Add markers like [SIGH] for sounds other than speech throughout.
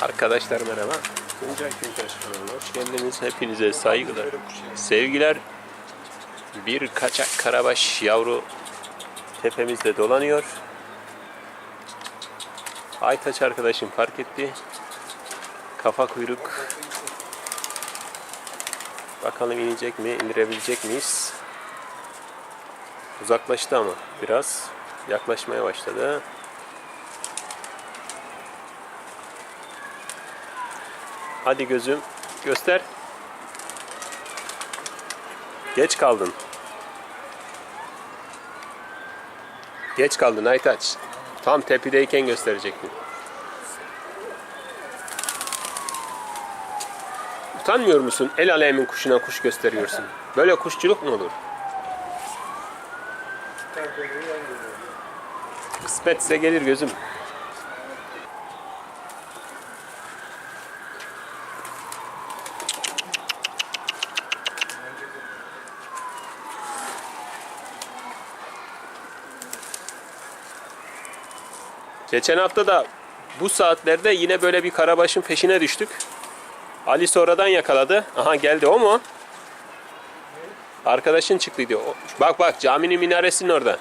Arkadaşlar merhaba. Tuncay Güntaş kanalına hoş geldiniz. Hepinize saygılar, sevgiler. Bir kaçak karabaş yavru tepemizde dolanıyor. Aytaç arkadaşım fark etti. Kafa kuyruk. Bakalım inecek mi, indirebilecek miyiz? Uzaklaştı ama biraz. Yaklaşmaya başladı. Hadi gözüm göster. Geç kaldın. Geç kaldın Aytaç. Tam tepideyken gösterecektin. Utanmıyor musun? El alemin kuşuna kuş gösteriyorsun. Böyle kuşçuluk mu olur? Kısmetse gelir gözüm. Geçen hafta da bu saatlerde yine böyle bir karabaşın peşine düştük. Ali sonradan yakaladı. Aha geldi o mu? Arkadaşın çıktıydı. O- Bak bak caminin minaresinin orada.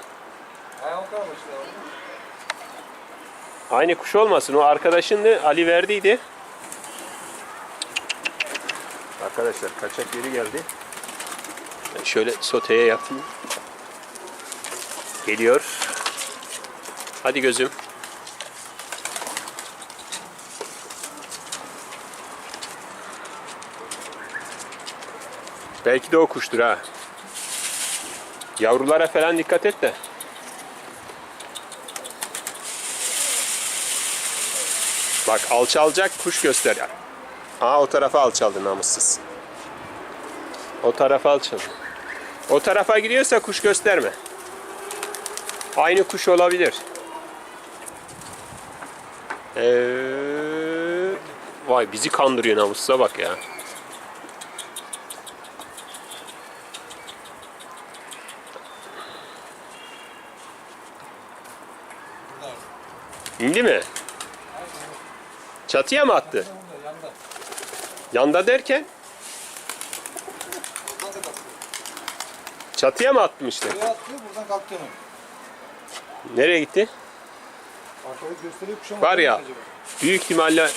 Aynı kuş olmasın. O arkadaşındı. Ali verdiydi. Arkadaşlar kaçak yeri geldi. Ben şöyle soteye yatayım. Geliyor. Hadi gözüm. Belki de o kuştur ha. Yavrulara falan dikkat et de. Bak alçalacak kuş göster. Aa o tarafa alçaldı namussuz. O tarafa alçaldı. O tarafa gidiyorsa kuş gösterme. Aynı kuş olabilir. Ee, vay bizi kandırıyor namussuza bak ya. İndi mi? Çatıya mı attı? Yanda derken? Çatıya mı atmıştı? Buraya buradan? Nereye gitti? Arkada gösteriyor kuşa Var ya büyük ihtimalle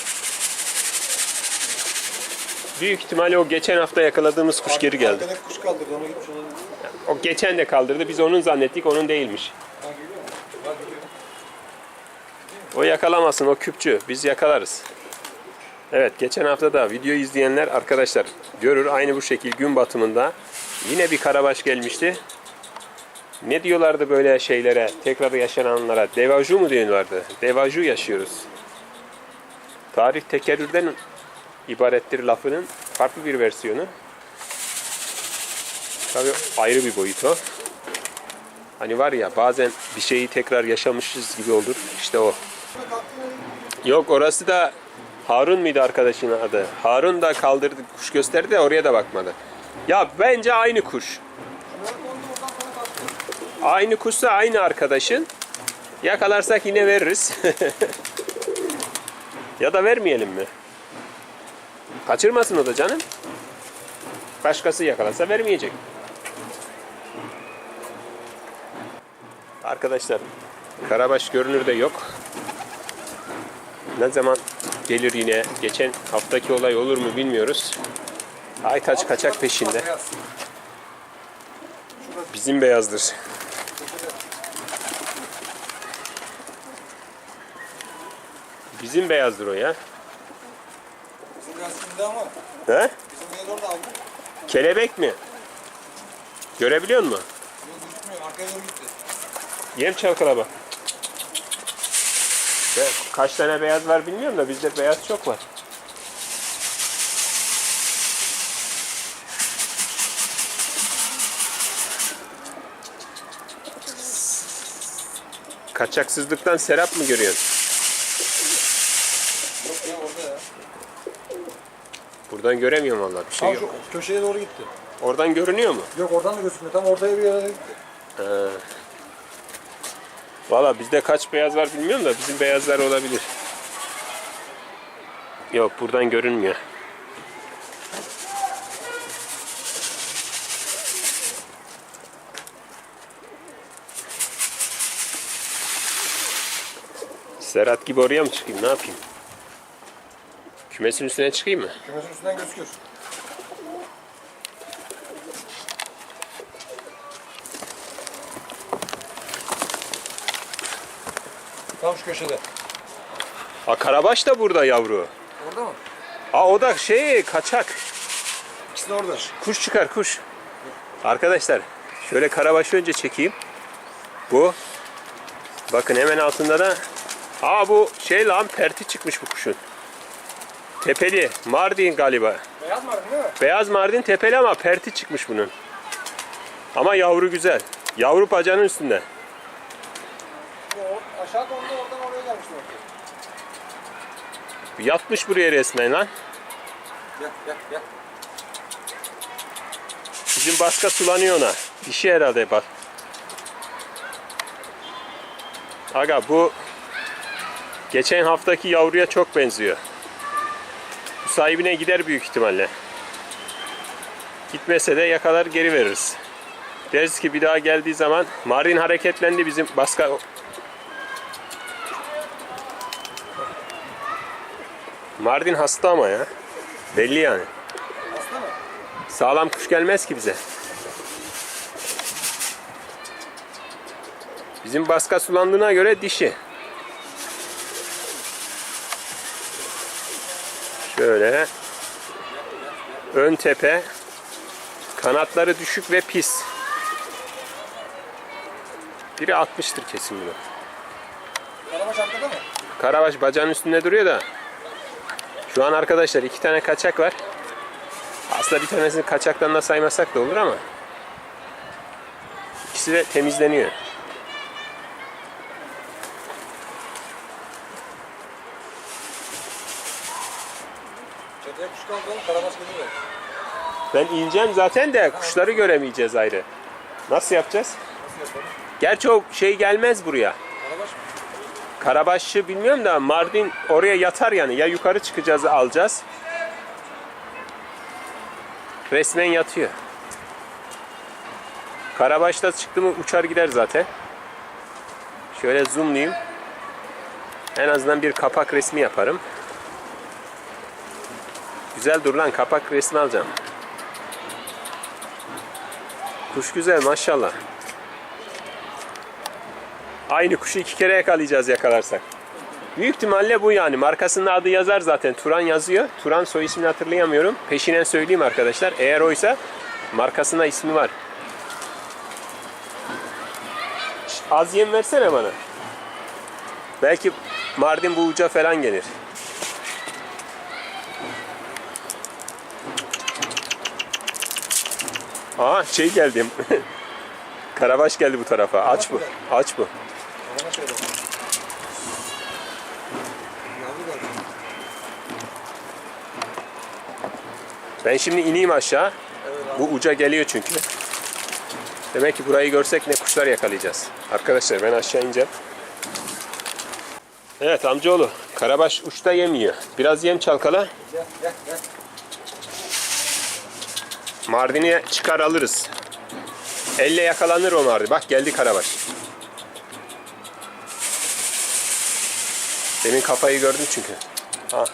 büyük ihtimalle o geçen hafta yakaladığımız kuş geri geldi. Arkada kuş kaldırdı onu gitmiş olabilir. O geçen de kaldırdı. Biz onun zannettik. Onun değilmiş. Ha geliyor mu? Ha geliyor. O yakalamasın. O küpçü. Biz yakalarız. Evet. Geçen hafta da video izleyenler arkadaşlar görür. Aynı bu şekil gün batımında yine bir karabaş gelmişti. Ne diyorlardı böyle şeylere, tekrar yaşananlara? Devaju mu diyorlardı? Devaju yaşıyoruz. Tarih tekerrürden ibarettir lafının farklı bir versiyonu. Tabii ayrı bir boyut o. Hani var ya bazen bir şeyi tekrar yaşamışız gibi olur. İşte o. Yok orası da Harun muydu arkadaşın adı? Harun da kaldırdı kuş gösterdi de oraya da bakmadı. Ya bence aynı kuş. Aynı kuşsa aynı arkadaşın. Yakalarsak yine veririz. [LAUGHS] ya da vermeyelim mi? Kaçırmasın o da canım. Başkası yakalarsa vermeyecek. Arkadaşlar Karabaş görünürde yok. Ne zaman gelir yine? Geçen haftaki olay olur mu bilmiyoruz. Aytaç kaçak peşinde. Beyaz. Bizim beyazdır. Bizim beyazdır o ya. Bizim biraz şimdi ama He? bizim beyaz orada aldı. Kelebek mi? Görebiliyor musun? Yok gitmiyor arkaya doğru gitti. Yem çalkala bak. Kaç tane beyaz var bilmiyorum da bizde beyaz çok var. Kaçaksızlıktan serap mı görüyorsun? Yok ya orada ya. Buradan göremiyorum vallahi bir şey Tam yok. şu köşeye doğru gitti. Oradan görünüyor mu? Yok oradan da gözükmüyor. Tam ortaya bir yere gitti. He. Valla bizde kaç beyaz var bilmiyorum da bizim beyazlar olabilir. Yok buradan görünmüyor. Serhat gibi oraya mı çıkayım? Ne yapayım? Kümesin üstüne çıkayım mı? Kümesin üstünden gözüküyor. Tam şu köşede. Ha karabaş da burada yavru. Orada mı? Ha o da şey kaçak. İkisi de orada. Kuş çıkar kuş. Arkadaşlar şöyle karabaşı önce çekeyim. Bu. Bakın hemen altında da. Aa bu şey lan perti çıkmış bu kuşun. Tepeli. Mardin galiba. Beyaz mı değil mi? Beyaz Mardin tepeli ama perti çıkmış bunun. Ama yavru güzel. Yavru bacanın üstünde. Aşağı kondu oradan oraya gelmişti ortaya. Yatmış buraya resmen lan. Gel gel gel. Bizim baska sulanıyor ona. Dişi herhalde bak. Aga bu geçen haftaki yavruya çok benziyor. Bu sahibine gider büyük ihtimalle. Gitmese de yakalar geri veririz. Deriz ki bir daha geldiği zaman Mardin hareketlendi bizim baska Mardin hasta ama ya. Belli yani. Hasta mı? Sağlam kuş gelmez ki bize. Bizim baska sulandığına göre dişi. Şöyle. Ön tepe. Kanatları düşük ve pis. Biri atmıştır kesin bunu. Karabaş arkada mı? Karabaş bacağın üstünde duruyor da. Şu an arkadaşlar iki tane kaçak var. Aslında bir tanesini kaçaktan da saymasak da olur ama. İkisi de temizleniyor. Çatıya kuş kaldı karabaş geliyor. Ben ineceğim zaten de kuşları göremeyeceğiz ayrı. Nasıl yapacağız? Nasıl yapalım? Gerçi o şey gelmez buraya. Karabaşçı bilmiyorum da Mardin oraya yatar yani. Ya yukarı çıkacağız alacağız. Resmen yatıyor. Karabaş'ta çıktı mı uçar gider zaten. Şöyle zoomlayayım. En azından bir kapak resmi yaparım. Güzel dur lan kapak resmi alacağım. Kuş güzel maşallah. Aynı kuşu iki kere yakalayacağız yakalarsak. Büyük ihtimalle bu yani. Markasının adı yazar zaten. Turan yazıyor. Turan soy ismini hatırlayamıyorum. Peşinen söyleyeyim arkadaşlar. Eğer oysa markasında ismi var. Az yem versene bana. Belki Mardin bu uca falan gelir. Aa şey geldi. [LAUGHS] Karabaş geldi bu tarafa. Aç bu. Aç bu. Karabaş öyle. Yavru geldi. Ben şimdi ineyim aşağı. Evet. Bu uca geliyor çünkü. Demek ki burayı görsek ne kuşlar yakalayacağız. Arkadaşlar ben aşağı ineceğim. Evet amcaoğlu. Karabaş uçta yem yiyor. Biraz yem çalkala. Gel gel gel. Mardin'e çıkar alırız. Elle yakalanır o Mardin. Bak geldi Karabaş. Demin kafayı gördüm çünkü. Ha.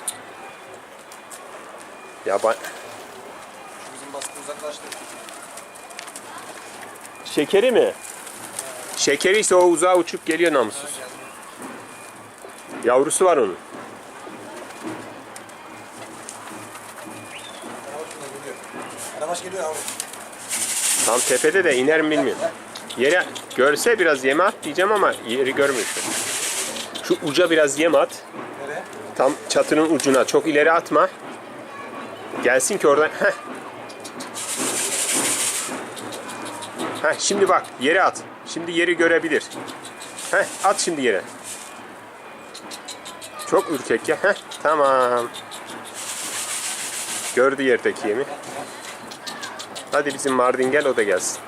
Ya ben... Şu bizim baskı uzaklaştı. Şekeri mi? Şekeri ise o uzağa uçup geliyor namussuz. Yavrusu var onun. Karabaş şuna geliyor. Karabaş geliyor yavru. Tam tepede de iner mi bilmiyorum. Yere görse biraz yem at diyeceğim ama yeri görmüyor şu. uca biraz yem at. Nereye? Tam çatının ucuna. Çok ileri atma. Gelsin ki oradan. Heh. Heh, şimdi bak yere at. Şimdi yeri görebilir. Heh, at şimdi yere. Çok ürkek ya. Heh, tamam. Gördü yerdeki yemi. Hadi bizim Mardin gel o da gelsin.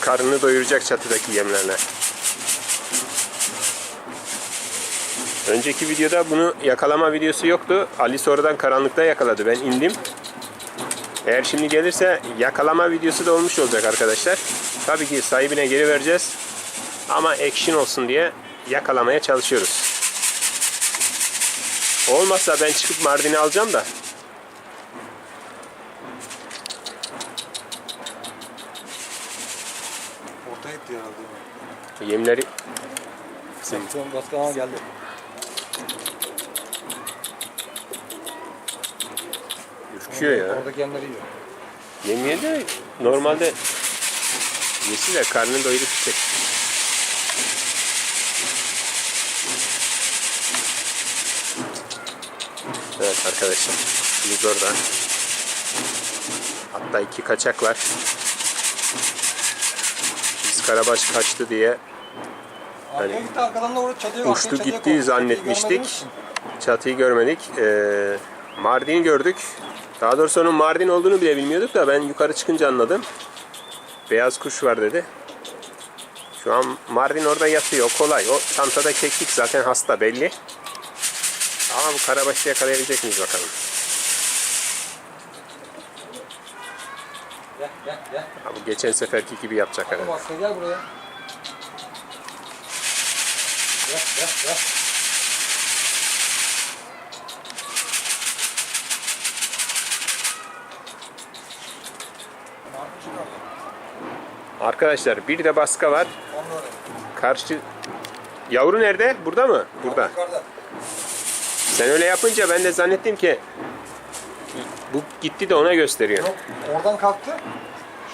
Karnını doyuracak çatıdaki yemlerle. Önceki videoda bunu yakalama videosu yoktu. Ali sonradan karanlıkta yakaladı. Ben indim. Eğer şimdi gelirse yakalama videosu da olmuş olacak arkadaşlar. Tabii ki sahibine geri vereceğiz. Ama action olsun diye yakalamaya çalışıyoruz. Olmazsa ben çıkıp Mardin'i alacağım da. Ortaya gitti herhalde. Yemleri baskı ama geldi. Ürküyor ya. Oradaki yemleri yiyor. Yemeye de normalde yesi de karnını doyurup gidecek. Evet arkadaşlar. Biz orada. Hatta iki kaçak var. Biz Karabaş kaçtı diye Arkaya gitti arkadan da orada çatıya uçtu arkaya çatıya gitti kondu. Çatıyı zannetmiştik. Çatıyı görmedik. Ee, Mardin'i gördük. Daha doğrusu onun Mardin olduğunu bile bilmiyorduk da ben yukarı çıkınca anladım. Beyaz kuş var dedi. Şu an Mardin orada yatıyor. Kolay. O çantada keklik zaten hasta belli. Ama bu karabaşı yakalayabilecek miyiz bakalım. Gel gel gel. Ha, bu geçen seferki gibi yapacak herhalde. gel buraya. Gel gel gel. Arkadaşlar bir de baska var. Karşı Yavru nerede? Burada mı? Burada. Sen öyle yapınca ben de zannettim ki bu gitti de ona gösteriyor. Yok oradan kalktı.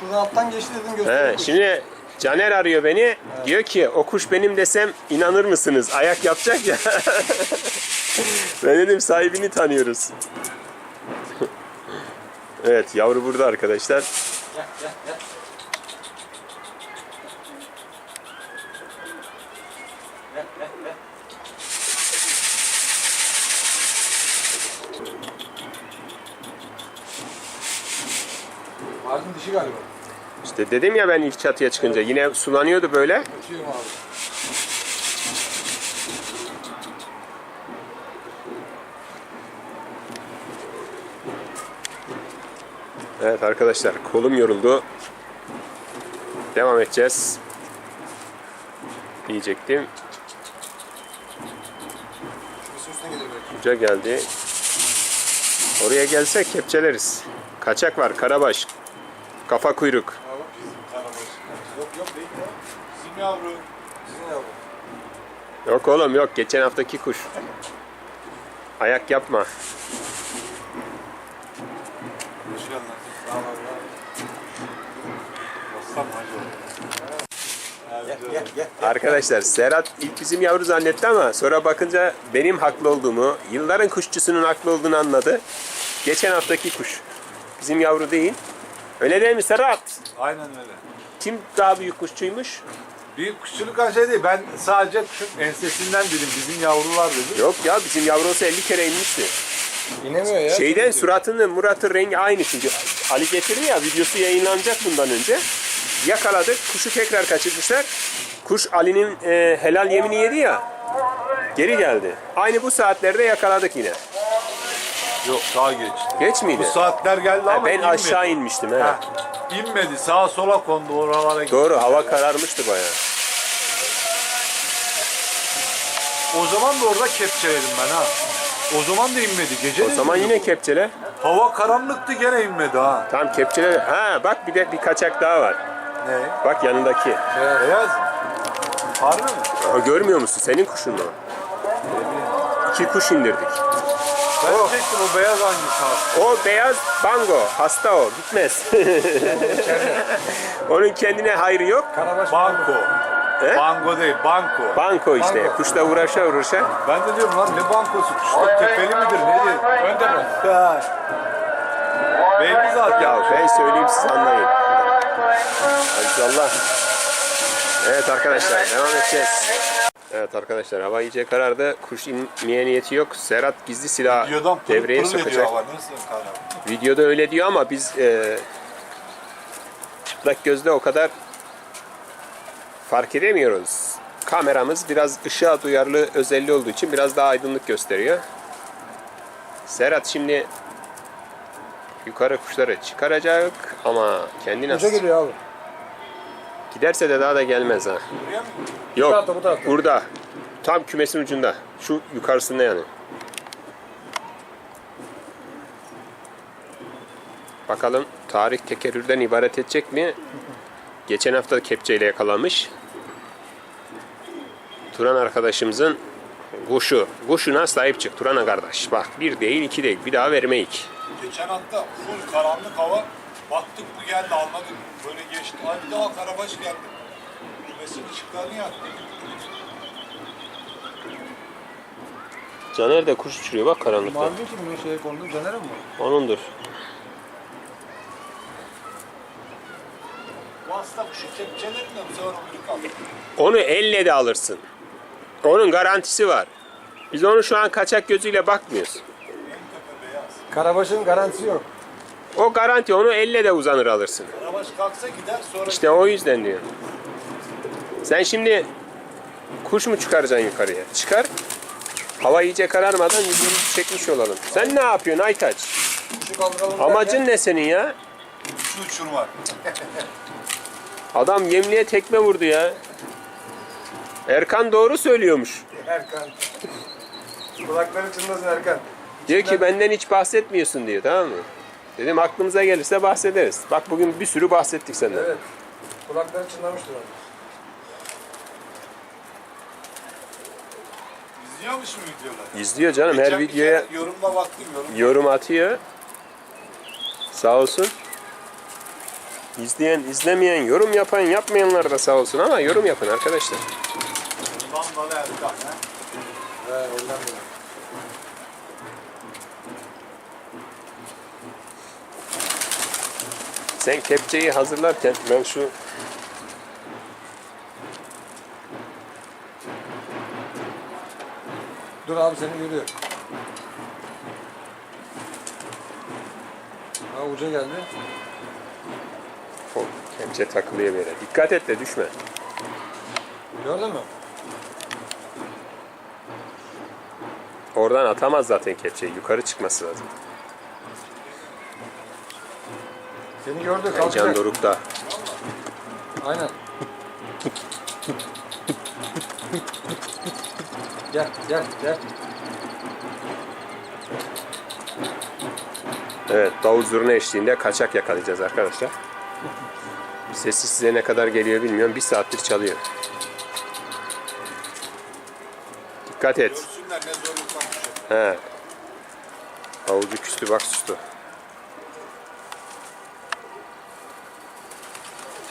Şuradan alttan geçti dedim He, göstereyim. şimdi Caner arıyor beni. Diyor ki o kuş benim desem inanır mısınız? Ayak yapacak ya. [LAUGHS] ben dedim sahibini tanıyoruz. [LAUGHS] evet yavru burada arkadaşlar. Gel gel gel. Gel gel gel. Mardin dişi galiba. İşte dedim ya ben ilk çatıya çıkınca yine sulanıyordu böyle. Mu abi? Evet arkadaşlar kolum yoruldu. Devam edeceğiz. Diyecektim. Uca geldi. Oraya gelsek kepçeleriz. Kaçak var, karabaş. Kafa kuyruk. Yok yok değil ya. Bizim yavru. Yok oğlum yok. Geçen haftaki kuş. Ayak yapma. Hoş geldin. Abi. ya. Bassam hacı gel gel. Arkadaşlar Serhat ilk bizim yavru zannetti ama sonra bakınca benim haklı olduğumu, yılların kuşçusunun haklı olduğunu anladı. Geçen haftaki kuş. Bizim yavru değil. Öyle değil mi Serhat? Aynen öyle. Kim daha büyük kuşçuymuş? Büyük kuşçuluk şey değil. Ben sadece kuşun ensesinden dedim. Bizim yavrular dedim. Yok ya bizim yavru olsa 50 kere inmişti. İnemiyor ya. Şeyden suratının Murat'ın rengi aynı çünkü. Ali getirdi ya videosu yayınlanacak bundan önce. Yakaladık. Kuşu tekrar kaçırmışlar. Kuş Ali'nin e, helal yemini yedi ya. Geri geldi. Aynı bu saatlerde yakaladık yine. Yok daha geçti. Geç miydi? Bu saatler geldi ama ben inmedi. aşağı inmiştim. He. Ha, inmedi. Sağa sola kondu oralara gitti. Doğru hava kararmıştı bayağı. O zaman da orada kepçeledim ben ha. O zaman da inmedi. Gece O de zaman inmedi. yine kepçele. Hava karanlıktı gene inmedi ha. Tam kepçele. Ha bak bir de bir kaçak daha var. Ne? Bak yanındaki. Beyaz mı? Harbi mi? Ha, görmüyor musun? Senin kuşun mu? İki kuş indirdik. Ben diyecektim o beyaz hangisi ha? O beyaz bango. Hasta o. Gitmez. [LAUGHS] Onun kendine hayrı yok. Karabaş Banko. He? Bango değil, banko. Banko işte. Banko. Kuşla uğraşa uğraşa. Ben de diyorum lan ne bankosu? Kuşlar tepeli midir nedir? Önde mi? Ha. Belli zaten. Ya ben söyleyeyim siz anlayın. Allah. Evet arkadaşlar devam edeceğiz. Evet arkadaşlar hava iyice karardı. Kuş inmeye niyeti yok. Serhat gizli silah Videodan pırıl devreye pırıl ediyor sokacak. hava. Nasıl karar? Videoda öyle diyor ama biz e, çıplak gözle o kadar fark edemiyoruz. kameramız biraz ışığa duyarlı özelliği olduğu için biraz daha aydınlık gösteriyor. Serhat şimdi yukarı kuşları çıkaracak ama kendi Uca nasıl geliyor abi. Giderse de daha da gelmez ha. Buraya mı? Yok. tarafta, bu tarafta. Burada. Tam kümesin ucunda. Şu yukarısında yani. Bakalım tarih tekerrürden ibaret edecek mi? Geçen hafta kepçeyle yakalanmış. Turan arkadaşımızın kuşu. Kuşuna sahip çık Turan'a kardeş. Bak bir değil iki değil. Bir daha vermeyik. Geçen hafta full karanlık hava. Baktık bu geldi almadık. Böyle geçti. Hadi daha karabaş geldi. Kümesinin ışıklarını yaktı. Caner de kuş uçuruyor bak karanlıkta. Mavi ki bunun şeye kondu. Caner'e mi? Onundur. Bu hasta kuşu kepçelerinden sefer uyduk aldı. Onu elle de alırsın. Onun garantisi var. Biz onu şu an kaçak gözüyle bakmıyoruz. En tepe beyaz. Karabaş'ın garantisi yok. O garanti onu elle de uzanır alırsın. Karabaş kalksa gider sonra İşte o yüzden diyor. Sen şimdi kuş mu çıkaracaksın yukarıya? Çıkar. Hava iyice kararmadan yüzümüzü çekmiş olalım. Sen ne yapıyorsun Aytaç? Kuşu. Amacın ne senin ya? şu uçurmak. [LAUGHS] Adam yemliğe tekme vurdu ya. Erkan doğru söylüyormuş. Erkan. Kulakları çınlasın Erkan. Diyor ki benden hiç bahsetmiyorsun diyor tamam mı? Dedim aklımıza gelirse bahsederiz. Bak bugün bir sürü bahsettik senden. Evet. Kulakları çınlamıştır onun. İzliyor musun videoları? İzliyor canım her Geçen bir videoya kere Yorumla baktım yorum. yorum atıyor. Sağ olsun. İzleyen, izlemeyen, yorum yapan, yapmayanlar da sağ olsun ama yorum yapın arkadaşlar. Damlalı Erkan. ha? He oradan beri. Sen kepçeyi hazırlarken ben şu Dur abi seni görüyor. Ha uca geldi. o kepçe takılıyor böyle. Dikkat et de düşme. Gördün mü? Oradan atamaz zaten kepçeyi. Yukarı çıkması lazım. Seni gördü Can kalkacak. Doruk'ta. Aynen. gel gel gel. Evet, davul zurna eşliğinde kaçak yakalayacağız arkadaşlar. Sesi size ne kadar geliyor bilmiyorum. Bir saattir çalıyor. Dikkat et. He. Davulcu küstü bak sustu.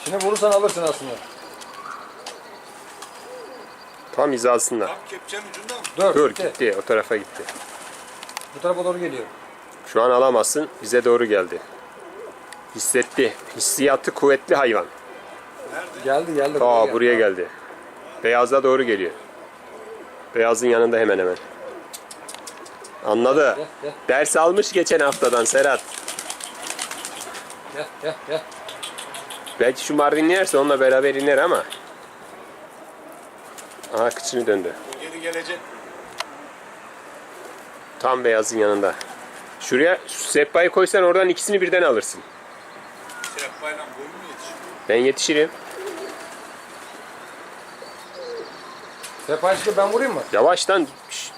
Şimdi vurursan alırsın aslında. Tam hizasında. Tam kepçenin ucunda mı? Dur. Dur gitti. gitti. O tarafa gitti. Bu tarafa doğru geliyor. Şu an alamazsın. Bize doğru geldi. Hissetti. Hissiyatı kuvvetli hayvan. Geldi geldi. Aa geldi. buraya geldi. Beyaza doğru geliyor. Beyazın yanında hemen hemen. Anladı. Gel gel Ders almış geçen haftadan Serhat. gel gel. gel. Belki şu Mardin yerse onunla beraber iner ama. Aha kıçını döndü. O geri gelecek. Tam beyazın yanında. Şuraya şu sehpayı koysan oradan ikisini birden alırsın. Sehpayla boyu mu yetişiyor? Ben yetişirim. İşte ben vurayım mı? Yavaştan. Şşt.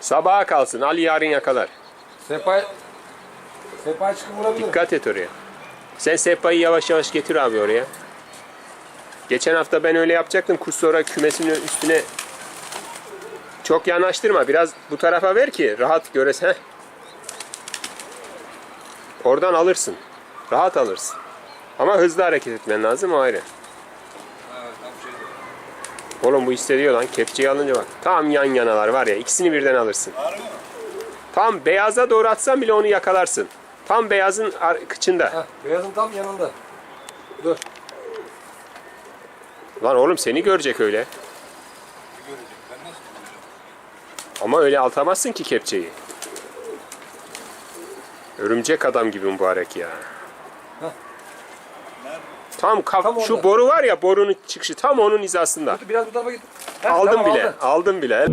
Sabaha kalsın. Ali yarın yakalar. Sefa Sefa çıkıp vurabilirim. Dikkat et oraya. Sen sehpayı yavaş yavaş getir abi oraya. Geçen hafta ben öyle yapacaktım. Kuş sonra kümesin üstüne çok yanaştırma. Biraz bu tarafa ver ki rahat göresin. Heh. Oradan alırsın. Rahat alırsın. Ama hızlı hareket etmen lazım o ayrı. Oğlum bu hissediyor lan. Kepçeyi alınca bak. Tam yan yanalar var ya. ikisini birden alırsın. Tam beyaza doğru atsan bile onu yakalarsın. Tam beyazın kıçında. Heh, beyazın tam yanında. Dur. Lan oğlum seni görecek öyle. Görecek. Ben nasıl göreceğim? Ama öyle atamazsın ki kepçeyi. Örümcek adam gibi mübarek ya. Tam, kaf- Tam şu orada. boru var ya borunun çıkışı tam onun hizasında. Biraz bu tarafa git. Heh, Aldım tamam, bile. aldın. Aldım bile.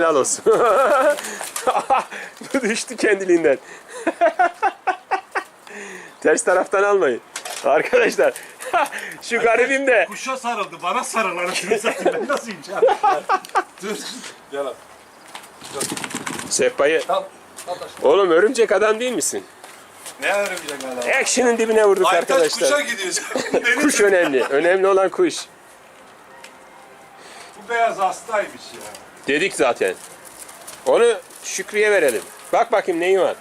Helal olsun. [LAUGHS] Bu düştü kendiliğinden. [LAUGHS] Ters taraftan almayın. Arkadaşlar [LAUGHS] şu garibim de Kuşa sarıldı, bana sarıl anasını satayım. Ben nasıl yiyeceğim? Dur. Gel abi. sehpayı. Oğlum örümcek adam değil misin? Ne örümcek adam? Action'ın dibine vurduk Aytaç arkadaşlar. kuşa gidiyoruz. Kuş önemli. Önemli olan kuş. bu beyaz hastaymış ya. Dedik zaten. Onu Şükrü'ye verelim. Bak bakayım neyi var.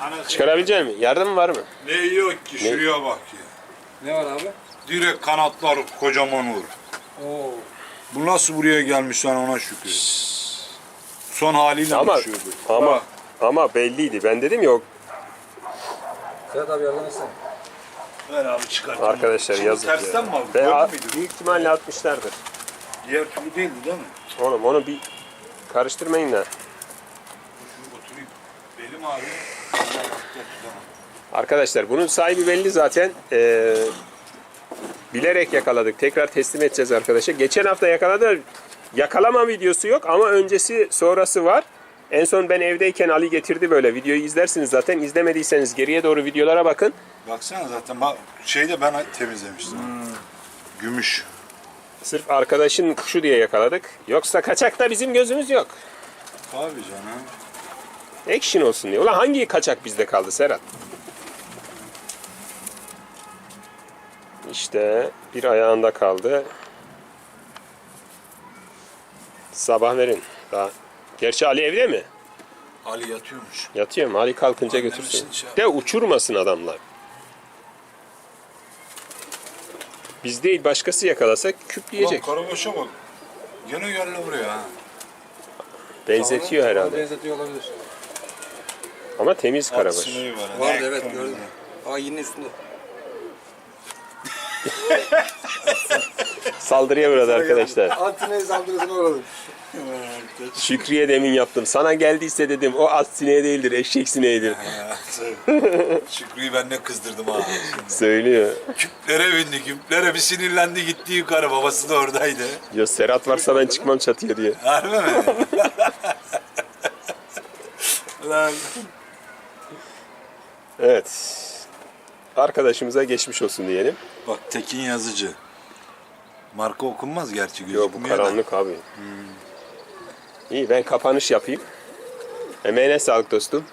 Anasını Çıkarabilecek misin? Yardım var mı? ne yok ki şuraya bak ya. Ne var abi? Direkt kanatlar kocaman olur. Oo. Bu nasıl buraya gelmiş lan ona şükür. Son haliyle Ama uçuyordu. ama Bak, ama belliydi. Ben dedim ya o Sedat abi yardım etsene. Ver abi çıkart. arkadaşlar Şimdi yazık tersten ya. mi aldın? Ve büyük ihtimalle atmışlardır. Diğer türlü değildi değil mi? Oğlum onu bir karıştırmayın da. Şunu oturayım. Belim ağrıyor. Arkadaşlar bunun sahibi belli zaten. Ee, bilerek yakaladık. Tekrar teslim edeceğiz arkadaşa. Geçen hafta yakaladılar. Yakalama videosu yok ama öncesi sonrası var. En son ben evdeyken Ali getirdi böyle. Videoyu izlersiniz zaten. İzlemediyseniz geriye doğru videolara bakın. Baksana zaten bak şeyde ben temizlemiştim. Gümüş. Sırf arkadaşın kuşu diye yakaladık. Yoksa kaçakta bizim gözümüz yok. Tabii canım. Action olsun diye. Ulan hangi kaçak bizde kaldı Serhat? İşte bir ayağında kaldı. Sabah verin. Daha. Gerçi Ali evde mi? Ali yatıyormuş. Yatıyor mu? Ali kalkınca Annem götürsün. şey De uçurmasın adamlar. Biz değil başkası yakalasa küpleyecek. Ulan karabaşa bak. Gene geldi buraya ha. Benzetiyor Bana herhalde. Benzetiyor olabilir. Ama temiz karabaş. Sineği var. ha. Vardı evet gördüm. Aa yine üstünde. [LAUGHS] Saldırıya uğradı arkadaşlar. Antineye saldırısına uğradım. Şükriye demin yaptım. Sana geldiyse dedim o at sineği değildir, eşek sineğidir. [LAUGHS] Şükrü'yü ben ne kızdırdım ha. Söylüyor. Küplere bindi, küplere bir sinirlendi gitti yukarı. Babası da oradaydı. Ya Serhat varsa ben çıkmam çatıya diye. Harbi mi? Lan. Evet. Arkadaşımıza geçmiş olsun diyelim. Bak Tekin Yazıcı. Marka okunmaz gerçi Yo gözükmüyor bu da. karanlık abi. İyi ben kapanış yapayım. Emeğine sağlık dostum.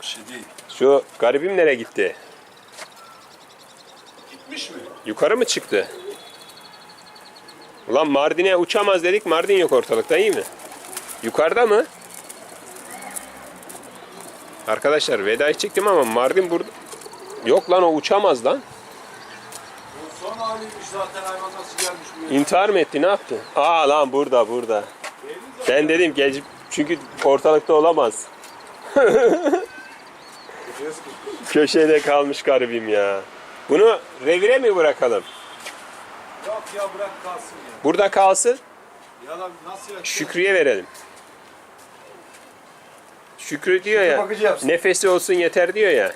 Bir şey değil. Şu garibim nereye gitti? Gitmiş mi? Yukarı mı çıktı? Ulan Mardin'e uçamaz dedik. Mardin yok ortalıkta iyi mi? Yukarıda mı? Arkadaşlar vedayı çektim ama Mardin burada. Yok lan o uçamaz lan. Son haliymiş zaten hayvan nasıl gelmiş buraya. İntihar mı etti ne yaptı? Aa lan burada burada. Ben dedim gel çünkü ortalıkta olamaz. Köşede kalmış garibim ya. Bunu revire mi bırakalım? Yok ya bırak kalsın ya. Burada kalsın. Ya lan nasıl yapacağız? Şükrü'ye verelim. Şükrü diyor ya. bakıcı yapsın. Nefesi olsun yeter diyor ya.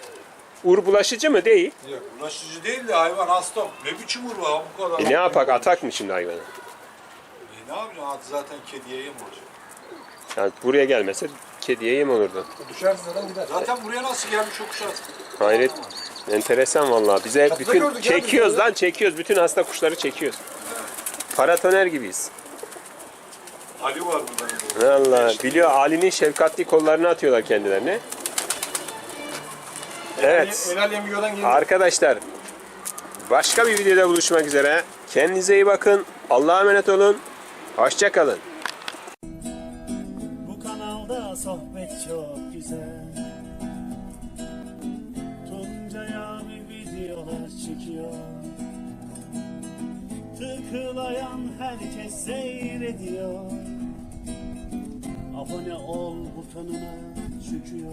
Ur bulaşıcı mı değil? Yok, bulaşıcı değil de hayvan hasta. Ne biçim vurma ya bu kadar. E ne yapak atak mı şimdi hayvanı? Ne yapacaksın? At zaten kediye yem olacak. Yani buraya gelmese kediye yem olurdu. Düşersin zaten gider. Zaten buraya nasıl gelmiş o kuşat? Hayret. Enteresan vallahi. Bize Çatıda bütün gördük ya çekiyoruz lan çekiyoruz. Bütün hasta kuşları çekiyoruz. Paratoner gibiyiz. Ali var burada. Valla biliyor Ali'nin şefkatli kollarını atıyorlar kendilerine. Evet. El alem yiyordan. Arkadaşlar başka bir videoda buluşmak üzere. Kendinize iyi bakın. Allah'a emanet olun. Hoşça kalın. Bu kanalda sohbet çok güzel. Tuncay abi videolar çekiyor. Tıklayan herkes seyrediyor. Abone ol butonuna çıkıyor